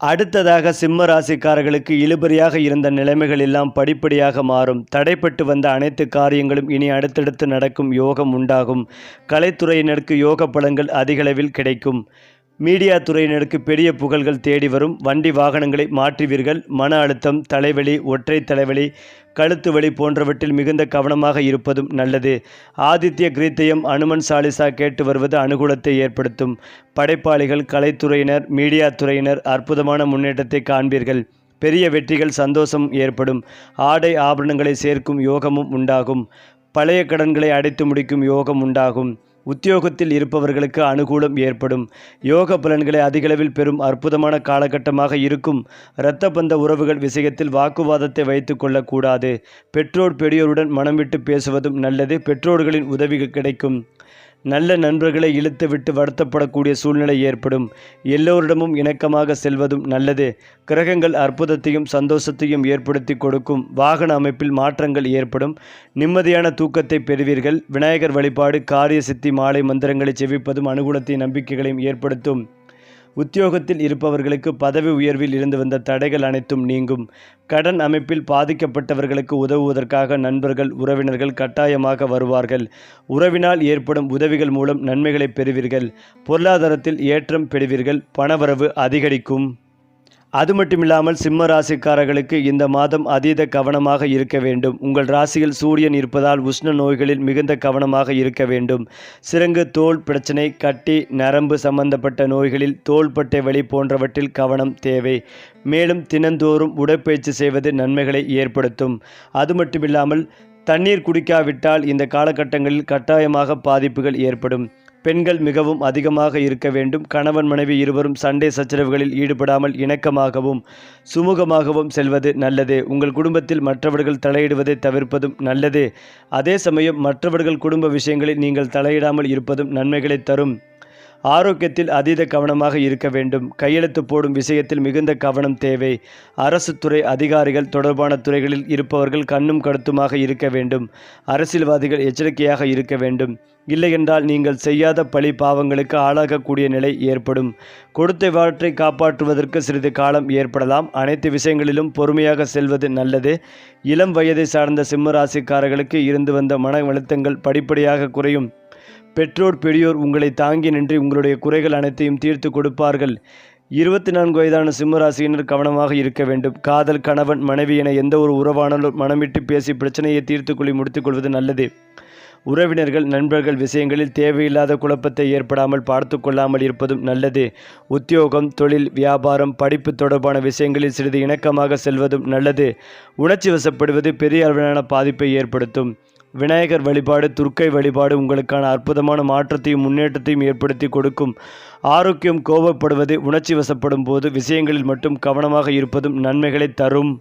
அடுத்ததாக சிம்ம ராசிக்காரர்களுக்கு இழுபறியாக இருந்த நிலைமைகள் எல்லாம் படிப்படியாக மாறும். தடைப்பட்டு வந்த அனைத்து காரியங்களும் இனி அடுத்தடுத்து நடக்கும் யோகம் உண்டாகும். கலைத்துறையினருக்கு யோக பலன்கள் அதிகளவில் கிடைக்கும். மீடியா துறையினருக்கு பெரிய புகழ்கள் தேடி வரும். வண்டி வாகனங்களை மாற்றுவீர்கள். மன அழுத்தம் தலைவலி ஒற்றை தலைவலி கழுத்து வலி போன்றவற்றில் மிகுந்த கவனமாக இருப்பதும் நல்லது. ஆதித்ய கிரீத்தயம் அனுமன் சாலிசா கேட்டு வருவது அனுகூலத்தை ஏற்படுத்தும். படைப்பாளிகள் கலைத்துறையினர் மீடியா துறையினர் அற்புதமான முன்னேற்றத்தை காண்பீர்கள். பெரிய வெற்றிகள் சந்தோஷம் ஏற்படும். ஆடை ஆபரணங்களை சேர்க்கும் யோகமும் உண்டாகும். பழைய கடன்களை அடைத்து முடிக்கும் யோகம் உண்டாகும். உத்தியோகத்தில் இருப்பவர்களுக்கு அனுகூலம் ஏற்படும். யோக பலன்களை அதிகளவில் பெறும் அற்புதமான காலகட்டமாக இருக்கும். இரத்த பந்த உறவுகள் விஷயத்தில் வாக்குவாதத்தை வைத்து கொள்ளக்கூடாது. பெற்றோர் பெரியோருடன் மனம் விட்டு பேசுவதும் நல்லது. பெற்றோர்களின் உதவி கிடைக்கும். நல்ல நண்பர்களை இழுத்துவிட்டு வருத்தப்படக்கூடிய சூழ்நிலை ஏற்படும். எல்லோரிடமும் இணக்கமாக செல்வதும் நல்லது. கிரகங்கள் அற்புதத்தையும் சந்தோஷத்தையும் ஏற்படுத்தி கொடுக்கும். வாகன அமைப்பில் மாற்றங்கள் ஏற்படும். நிம்மதியான தூக்கத்தை பெறுவீர்கள். விநாயகர் வழிபாடு காரிய சித்தி மாலை மந்திரங்களை செவிப்பதும் அனுகூலத்தை நம்பிக்கைகளையும் ஏற்படுத்தும். உத்தியோகத்தில் இருப்பவர்களுக்கு பதவி உயர்வில் இருந்து வந்த தடைகள் அனைத்தும் நீங்கும். கடன் அமைப்பில் பாதிக்கப்பட்டவர்களுக்கு உதவுவதற்காக நண்பர்கள் உறவினர்கள் கட்டாயமாக வருவார்கள். உறவினால் ஏற்படும் உதவிகள் மூலம் நன்மைகளை பெறுவீர்கள். பொருளாதாரத்தில் ஏற்றம் பெறுவீர்கள். பணவரவு அதிகரிக்கும். அது மட்டுமில்லாமல் சிம்ம ராசிக்காரர்களுக்கு இந்த மாதம் அதீத கவனமாக இருக்க வேண்டும். உங்கள் ராசியில் சூரியன் இருப்பதால் உஷ்ண நோய்களில் மிகுந்த கவனமாக இருக்க வேண்டும். சிறங்கு தோல் பிரச்சனை கட்டி நரம்பு சம்பந்தப்பட்ட நோய்களில் தோள்பட்டை வலி போன்றவற்றில் கவனம் தேவை. மேலும் தினந்தோறும் உடற்பயிற்சி செய்வது நன்மைகளை ஏற்படுத்தும். அது மட்டுமில்லாமல் தண்ணீர் குடிக்காவிட்டால் இந்த காலகட்டங்களில் கட்டாயமாக பாதிப்புகள் ஏற்படும். பெண்கள் மிகவும் அதிகமாக இருக்க வேண்டும். கணவன் மனைவி இருவரும் சண்டை சச்சரவுகளில் ஈடுபடாமல் இணக்கமாகவும் சுமூகமாகவும் செல்வது நல்லது. உங்கள் குடும்பத்தில் மற்றவர்கள் தலையிடுவதை தவிர்ப்பதும் நல்லது. அதே சமயம் மற்றவர்கள் குடும்ப விஷயங்களில் நீங்கள் தலையிடாமல் இருப்பதும் நன்மைகளை தரும். ஆரோக்கியத்தில் அதீத கவனமாக இருக்க வேண்டும். கையெழுத்து போடும் விஷயத்தில் மிகுந்த கவனம் தேவை. அரசு துறை அதிகாரிகள் தொடர்பான துறைகளில் இருப்பவர்கள் கண்ணும் கடுத்துமாக இருக்க வேண்டும். அரசியல்வாதிகள் எச்சரிக்கையாக இருக்க வேண்டும். இல்லையென்றால் நீங்கள் செய்யாத பழி பாவங்களுக்கு ஆளாகக்கூடிய நிலை ஏற்படும். கொடுத்தவாற்றை காப்பாற்றுவதற்கு சிறிது காலம் ஏற்படலாம். அனைத்து விஷயங்களிலும் பொறுமையாக செல்வது நல்லது. இளம் வயதை சார்ந்த சிம்மராசிக்காரர்களுக்கு இருந்து வந்த மன அழுத்தங்கள் படிப்படியாக குறையும். பெற்றோர் பெரியோர் உங்களை தாங்கி நின்று உங்களுடைய குறைகள் அனைத்தையும் தீர்த்து கொடுப்பார்கள். இருபத்தி நான்கு வயதான சிம்மராசியினர் கவனமாக இருக்க வேண்டும். காதல் கணவன் மனைவி என எந்த ஒரு உறவானாலும் மனமிட்டு பேசி பிரச்சனையை தீர்த்து கொள்ளி முடித்துக்கொள்வது நல்லது. உறவினர்கள் நண்பர்கள் விஷயங்களில் தேவையில்லாத குழப்பத்தை ஏற்படாமல் பார்த்து கொள்ளாமல் இருப்பதும் நல்லது. உத்தியோகம் தொழில் வியாபாரம் படிப்பு தொடர்பான விஷயங்களில் சிறிது இணக்கமாக செல்வதும் நல்லது. உணர்ச்சி வசப்படுவது பெரிய அளவிலான பாதிப்பை ஏற்படுத்தும். விநாயகர் வழிபாடு துர்க்கை வழிபாடு உங்களுக்கான அற்புதமான மாற்றத்தையும் முன்னேற்றத்தையும் ஏற்படுத்தி கொடுக்கும். ஆரோக்கியம் கோபப்படுவது உணர்ச்சி வசப்படும் போது விஷயங்களில் மட்டும் கவனமாக இருப்பதும் நன்மைகளை தரும்.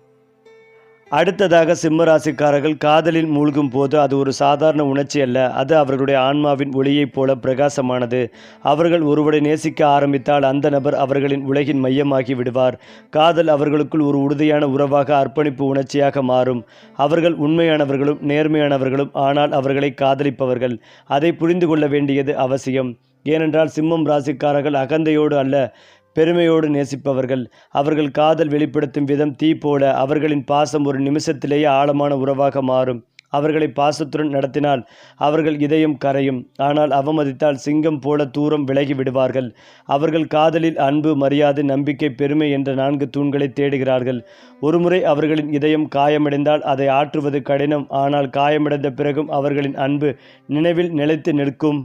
அடுத்ததாக சிம்மராசிக்காரர்கள் காதலில் மூழ்கும் போது அது ஒரு சாதாரண உணர்ச்சி அல்ல. அது அவர்களுடைய ஆன்மாவின் ஒளியைப் போல பிரகாசமானது. அவர்கள் ஒருவரை நேசிக்க ஆரம்பித்தால் அந்த நபர் அவர்களின் உலகின் மையமாகி விடுவார். காதல் அவர்களுக்குள் ஒரு உறுதியான உறவாக அர்ப்பணிப்பு உணர்ச்சியாக மாறும். அவர்கள் உண்மையானவர்களும் நேர்மையானவர்களும் ஆனால் அவர்களை காதலிப்பவர்கள். அதை புரிந்து கொள்ள வேண்டியது அவசியம். ஏனென்றால் சிம்மம் ராசிக்காரர்கள் அகந்தையோடு அல்ல. பெருமையோடு நேசிப்பவர்கள். அவர்கள் காதல் வெளிப்படுத்தும் விதம் தீ போல அவர்களின் பாசம் ஒரு நிமிஷத்திலேயே ஆழமான உறவாக மாறும். அவர்களை பாசத்துடன் நடத்தினால் அவர்கள் இதயம் கரையும். ஆனால் அவமதித்தால் சிங்கம் போல தூரம் விலகி விடுவார்கள். அவர்கள் காதலில் அன்பு மரியாதை நம்பிக்கை பெருமை என்ற நான்கு தூண்களை தேடுகிறார்கள். ஒருமுறை அவர்களின் இதயம் காயமடைந்தால் அதை ஆற்றுவது கடினம். ஆனால் காயமடைந்த பிறகும் அவர்களின் அன்பு நினைவில் நிலைத்து நிற்கும்.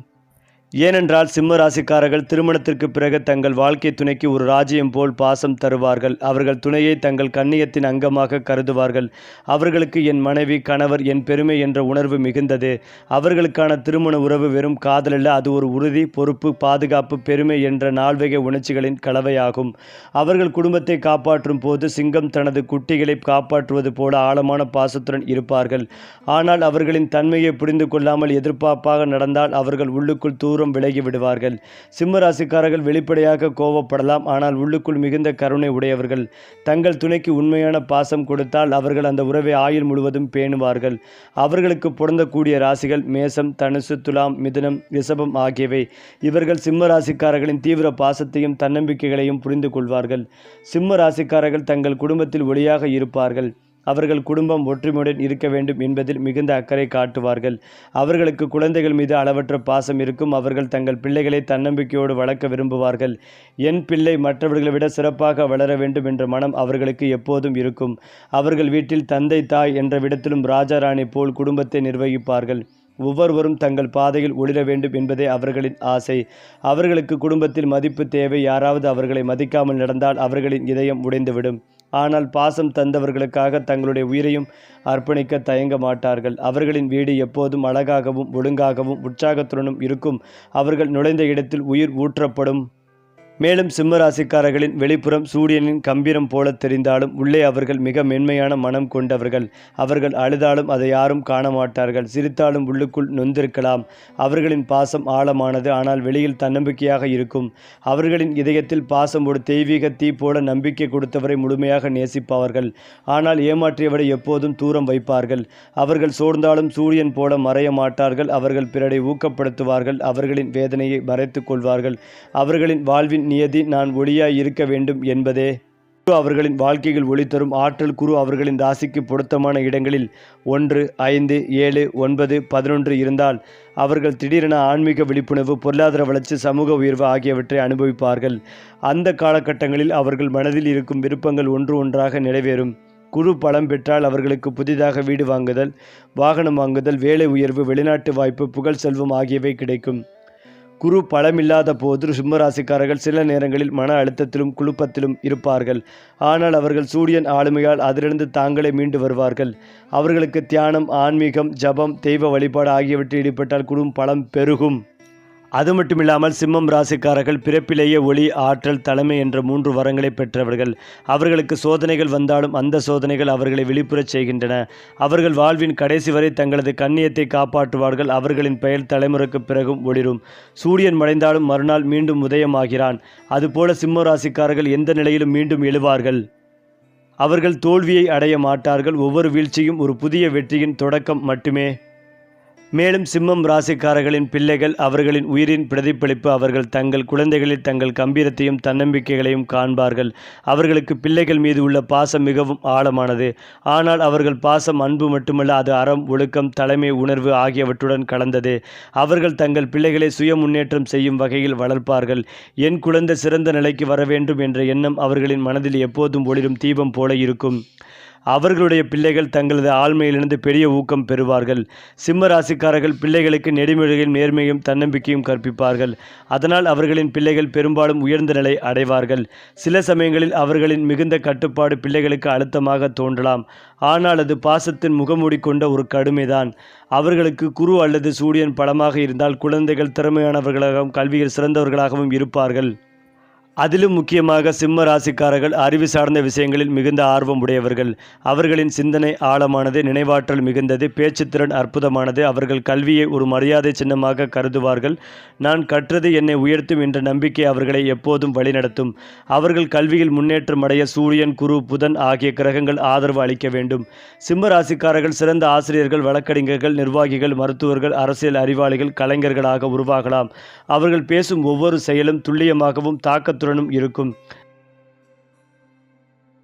ஏனென்றால் சிம்ம ராசிக்காரர்கள் திருமணத்திற்கு பிறகு தங்கள் வாழ்க்கை துணைக்கு ஒரு ராஜ்யம் போல் பாசம் தருவார்கள். அவர்கள் துணையை தங்கள் கண்ணியத்தின் அங்கமாக கருதுவார்கள். அவர்களுக்கு என் மனைவி கணவர் என் பெருமை என்ற உணர்வு மிகுந்தது. அவர்களுக்கான திருமண உறவு வெறும் காதலல்ல அது ஒரு உறுதி பொறுப்பு பாதுகாப்பு பெருமை என்ற நால்வகை உணர்ச்சிகளின் கலவையாகும். அவர்கள் குடும்பத்தை காப்பாற்றும் போது சிங்கம் தனது குட்டிகளை காப்பாற்றுவது போல ஆழமான பாசத்துடன் இருப்பார்கள். ஆனால் அவர்களின் தன்மையை புரிந்து கொள்ளாமல் எதிர்பார்ப்பாக நடந்தால் அவர்கள் உள்ளுக்குள் தூரம் தூரம் விலகி விடுவார்கள். சிம்ம ராசிக்காரர்கள் வெளிப்படையாக கோவப்படலாம். ஆனால் உள்ளுக்குள் மிகுந்த கருணை உடையவர்கள். தங்கள் துணைக்கு உண்மையான பாசம் கொடுத்தால் அவர்கள் அந்த உறவை ஆயுள் முழுவதும் பேணுவார்கள். அவர்களுக்கு பொருந்தக்கூடிய ராசிகள் மேசம் தனுசு துலாம் மிதுனம் ரிஷபம் ஆகியவை. இவர்கள் சிம்ம ராசிக்காரர்களின் தீவிர பாசத்தையும் தன்னம்பிக்கைகளையும் புரிந்து கொள்வார்கள். சிம்ம ராசிக்காரர்கள் தங்கள் குடும்பத்தில் ஒளியாக இருப்பார்கள். அவர்கள் குடும்பம் ஒற்றுமையுடன் இருக்க வேண்டும் என்பதில் மிகுந்த அக்கறை காட்டுவார்கள். அவர்களுக்கு குழந்தைகள் மீது அளவற்ற பாசம் இருக்கும். அவர்கள் தங்கள் பிள்ளைகளை தன்னம்பிக்கையோடு வளர்க்க விரும்புவார்கள். என் பிள்ளை மற்றவர்களை விட சிறப்பாக வளர வேண்டும் என்ற மனம் அவர்களுக்கு எப்போதும் இருக்கும். அவர்கள் வீட்டில் தந்தை தாய் என்ற விடத்திலும் ராஜாராணி போல் குடும்பத்தை நிர்வகிப்பார்கள். ஒவ்வொருவரும் தங்கள் பாதையில் ஒளிர வேண்டும் என்பதே அவர்களின் ஆசை. அவர்களுக்கு குடும்பத்தில் மதிப்பு தேவை. யாராவது அவர்களை மதிக்காமல் நடந்தால் அவர்களின் இதயம் உடைந்துவிடும். ஆனால் பாசம் தந்தவர்களுக்காக தங்களுடைய உயிரையும் அர்ப்பணிக்க தயங்க மாட்டார்கள். அவர்களின் வீடு எப்போதும் அழகாகவும் ஒழுங்காகவும் உற்சாகத்துடனும் இருக்கும். அவர்கள் நுழைந்த இடத்தில் உயிர் ஊற்றப்படும். மேலும் சிம்மராசிக்காரர்களின் வெளிப்புறம் சூரியனின் கம்பீரம் போல தெரிந்தாலும் உள்ளே அவர்கள் மிக மென்மையான மனம் கொண்டவர்கள். அவர்கள் அழுதாலும் அதை யாரும் காண மாட்டார்கள் சிரித்தாலும் உள்ளுக்குள் நொந்திருக்கலாம். அவர்களின் பாசம் ஆழமானது ஆனால் வெளியில் தன்னம்பிக்கையாக இருக்கும். அவர்களின் இதயத்தில் பாசம் ஒரு தெய்வீக தீ போல நம்பிக்கை கொடுத்தவரை முழுமையாக நேசிப்பவர்கள். ஆனால் ஏமாற்றியவரை எப்போதும் தூரம் வைப்பார்கள். அவர்கள் சோர்ந்தாலும் சூரியன் போல மறைய மாட்டார்கள். அவர்கள் பிறரை ஊக்கப்படுத்துவார்கள். அவர்களின் வேதனையை மறைத்துக் கொள்வார்கள். அவர்களின் வாழ்வின் நியதி நான் ஒளியாய் இருக்க வேண்டும் என்பதே. குரு அவர்களின் வாழ்க்கையில் ஒளி தரும் ஆற்றல் குரு அவர்களின் ராசிக்கு பொருத்தமான இடங்களில் ஒன்று ஐந்து ஏழு ஒன்பது பதினொன்று இருந்தால் அவர்கள் திடீரென ஆன்மீக விழிப்புணர்வு பொருளாதார வளர்ச்சி சமூக உயர்வு ஆகியவற்றை அனுபவிப்பார்கள். அந்த காலகட்டங்களில் அவர்கள் மனதில் இருக்கும் விருப்பங்கள் ஒன்று ஒன்றாக நிறைவேறும். குரு பலம் பெற்றால் அவர்களுக்கு புதிதாக வீடு வாங்குதல் வாகனம் வாங்குதல் வேலை உயர்வு வெளிநாட்டு வாய்ப்பு புகழ் செல்வம் ஆகியவை கிடைக்கும். குரு பலமில்லாத போது சிம்மராசிக்காரர்கள் சில நேரங்களில் மன அழுத்தத்திலும் குழுப்பத்திலும் இருப்பார்கள். ஆனால் அவர்கள் சூரியன் ஆளுமையால் அதிலிருந்து தாங்களே மீண்டு வருவார்கள். அவர்களுக்கு தியானம் ஆன்மீகம் ஜபம் தெய்வ வழிபாடு ஆகியவற்றில் ஈடுபட்டால் குடும் பலம் பெருகும். அது மட்டுமில்லாமல் சிம்மம் ராசிக்காரர்கள் பிறப்பிலேயே ஒளி ஆற்றல் தலைமை என்ற மூன்று வரங்களை பெற்றவர்கள். அவர்களுக்கு சோதனைகள் வந்தாலும் அந்த சோதனைகள் அவர்களை விழிப்புறச் செய்கின்றன. அவர்கள் வாழ்வின் கடைசி வரை தங்களது கண்ணியத்தை காப்பாற்றுவார்கள். அவர்களின் பெயர் தலைமுறைக்கு பிறகும் ஒளிரும். சூரியன் மறைந்தாலும் மறுநாள் மீண்டும் உதயமாகிறான். அதுபோல சிம்ம ராசிக்காரர்கள் எந்த நிலையிலும் மீண்டும் எழுவார்கள். அவர்கள் தோல்வியை அடைய மாட்டார்கள். ஒவ்வொரு வீழ்ச்சியும் ஒரு புதிய வெற்றியின் தொடக்கம் மட்டுமே. மேலும் சிம்மம் ராசிக்காரர்களின் பிள்ளைகள் அவர்களின் உயிரின் பிரதிபலிப்பு அவர்கள் தங்கள் குழந்தைகளில் தங்கள் கம்பீரத்தையும் தன்னம்பிக்கைகளையும் காண்பார்கள். அவர்களுக்கு பிள்ளைகள் மீது உள்ள பாசம் மிகவும் ஆழமானது. ஆனால் அவர்கள் பாசம் அன்பு மட்டுமல்ல அது அறம் ஒழுக்கம் தலைமை உணர்வு ஆகியவற்றுடன் கலந்தது. அவர்கள் தங்கள் பிள்ளைகளை சுய முன்னேற்றம் செய்யும் வகையில் வளர்ப்பார்கள். என் குழந்தை சிறந்த நிலைக்கு வர வேண்டும் என்ற எண்ணம் அவர்களின் மனதில் எப்போதும் ஒளிரும் தீபம் போல இருக்கும். அவர்களுடைய பிள்ளைகள் தங்களது ஆழ்மையிலிருந்து பெரிய ஊக்கம் பெறுவார்கள். சிம்ம ராசிக்காரர்கள் பிள்ளைகளுக்கு நெறிமுறையில் நேர்மையும் தன்னம்பிக்கையும் கற்பிப்பார்கள். அதனால் அவர்களின் பிள்ளைகள் பெரும்பாலும் உயர்ந்த நிலை அடைவார்கள். சில சமயங்களில் அவர்களின் மிகுந்த கட்டுப்பாடு பிள்ளைகளுக்கு அழுத்தமாக தோன்றலாம். ஆனால் அது பாசத்தின் முகமூடி கொண்ட ஒரு கடுமைதான். அவர்களுக்கு குரு அல்லது சூரியன் பலமாக இருந்தால் குழந்தைகள் திறமையானவர்களாகவும் கல்வியில் சிறந்தவர்களாகவும் இருப்பார்கள். அதிலும் முக்கியமாக சிம்ம ராசிக்காரர்கள் அறிவு சார்ந்த விஷயங்களில் மிகுந்த ஆர்வம் உடையவர்கள். அவர்களின் சிந்தனை ஆழமானது நினைவாற்றல் மிகுந்தது பேச்சுத்திறன் அற்புதமானது அவர்கள் கல்வியை ஒரு மரியாதை சின்னமாக கருதுவார்கள். நான் கற்றது என்னை உயர்த்தும் என்ற நம்பிக்கை அவர்களை எப்போதும் வழிநடத்தும். அவர்கள் கல்வியில் முன்னேற்றம் அடைய சூரியன் குரு புதன் ஆகிய கிரகங்கள் ஆதரவு அளிக்க வேண்டும். சிம்ம ராசிக்காரர்கள் சிறந்த ஆசிரியர்கள் வழக்கறிஞர்கள் நிர்வாகிகள் மருத்துவர்கள் அரசியல் அறிவாளிகள் கலைஞர்களாக உருவாகலாம். அவர்கள் பேசும் ஒவ்வொரு செயலும் துல்லியமாகவும் தாக்கத்துடனும் இருக்கும்.